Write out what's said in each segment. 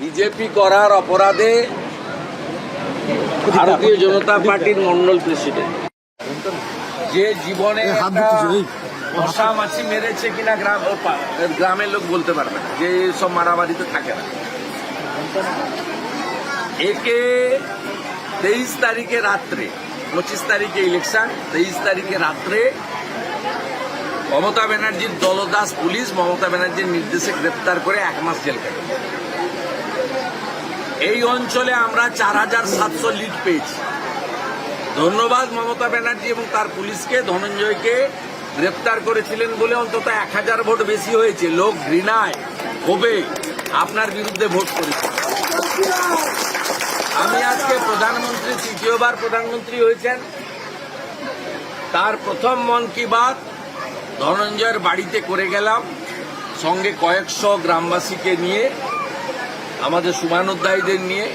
BJP করার অপরাধে ভারতীয় জনতা পার্টির মন্ডল প্রেসিডেন্ট। যে জীবনে মশা মাছি মেরেছে কিনা গ্রাম গ্রামের লোক বলতে পারবে না। যে সব মারামারিতে থাকে না। একে তেইশ তারিখে রাত্রে পঁচিশ তারিখে ইলেকশন তেইশ তারিখে রাত্রে মমতা ব্যানার্জির দলদাস পুলিশ মমতা ব্যানার্জির নির্দেশে গ্রেপ্তার করে এক মাস জেল কাটে এই অঞ্চলে আমরা চার হাজার সাতশো লিড পেয়েছি। ধন্যবাদ মমতা ব্যানার্জি এবং তার পুলিশকে, ধনঞ্জয়কে গ্রেপ্তার করেছিলেন বলে অন্তত এক হাজার ভোট বেশি হয়েছে। লোক ঘৃণায় হবে আপনার বিরুদ্ধে ভোট করেছে। আমি আজকে প্রধানমন্ত্রী, তৃতীয়বার প্রধানমন্ত্রী হয়েছেন। তার প্রথম মন কি বাত, ধনঞ্জয়ের বাড়িতে করে গেলাম। সঙ্গে কয়েকশো গ্রামবাসীকে নিয়ে আমাদের শুভানুধ্যায়ীদের নিয়ে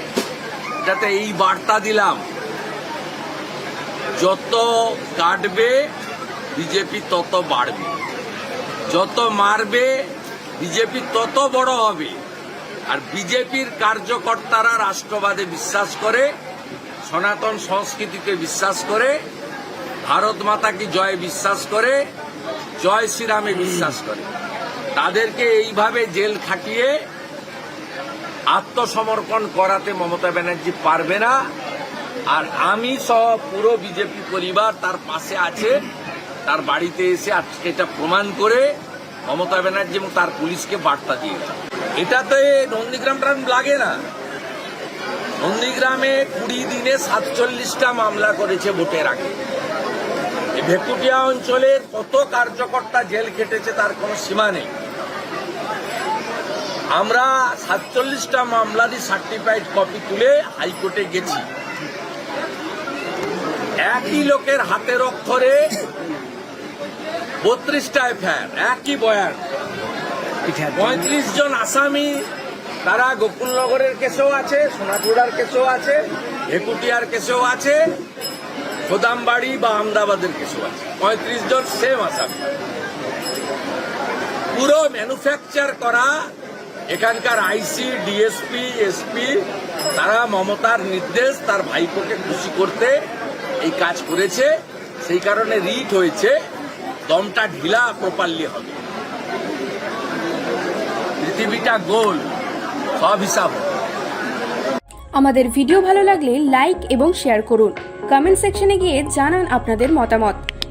যাতে এই বার্তা দিলাম। যত কাটবে, বিজেপি তত বাড়বে। যত মারবে, বিজেপি তত বড় হবে। আর বিজেপির কার্যকর্তারা রাষ্ট্রবাদে বিশ্বাস করে, সনাতন সংস্কৃতিতে বিশ্বাস করে, ভারত মাতা কি জয় বিশ্বাস করে, জয় শ্রীরামে বিশ্বাস করে। তাদেরকে এইভাবে জেল খাটিয়ে আত্মসমর্পণ করাতে মমতা ব্যানার্জি পারবে না। আর আমি সহ পুরো বিজেপি পরিবার তার পাশে আছে, তার বাড়িতে এসে আজকে এটা প্রমাণ করে মমতা ব্যানার্জি এবং তার পুলিশকে বার্তা দিয়েছে। এটাতে নন্দীগ্রাম ট্রাম লাগে না। নন্দীগ্রামে কুড়ি দিনে সাতচল্লিশটা মামলা করেছে ভোটের আগে। ভেকুটিয়া অঞ্চলের কত কার্যকর্তা জেল খেটেছে তার কোনো সীমা নেই। আমরা সাতচল্লিশটা মামলারই সার্টিফাইড কপি তুলে হাইকোর্টে গেছি। একই লোকের হাতের অক্ষরে বত্রিশটা এফআইআর, একই বয়ান। পঁয়ত্রিশ জন আসামি, তারা গোকুলনগরের কেসেও আছে সোনাচুড়ার কেসেও আছে ভেকুটিয়ার কেসেও আছে, খোদামবাড়ি বা আমদাবাদের কেসেও আছে। পঁয়ত্রিশ জন সেম আসামি। পুরো ম্যানুফ্যাকচার করা এখানকার আইসি, ডিএসপি, এসপি, তারা মমতার নির্দেশ তার ভাইপোকে খুশি করতে এই কাজ করেছে। সেই কারণে রিট হয়েছে। দমটা ঢিলা প্রপারলি হবে। পৃথিবীটা গোল। সব হিসাব। আমাদের ভিডিও ভালো লাগলে লাইক এবং শেয়ার করুন। কমেন্ট সেকশনে গিয়ে জানান আপনাদের মতামত।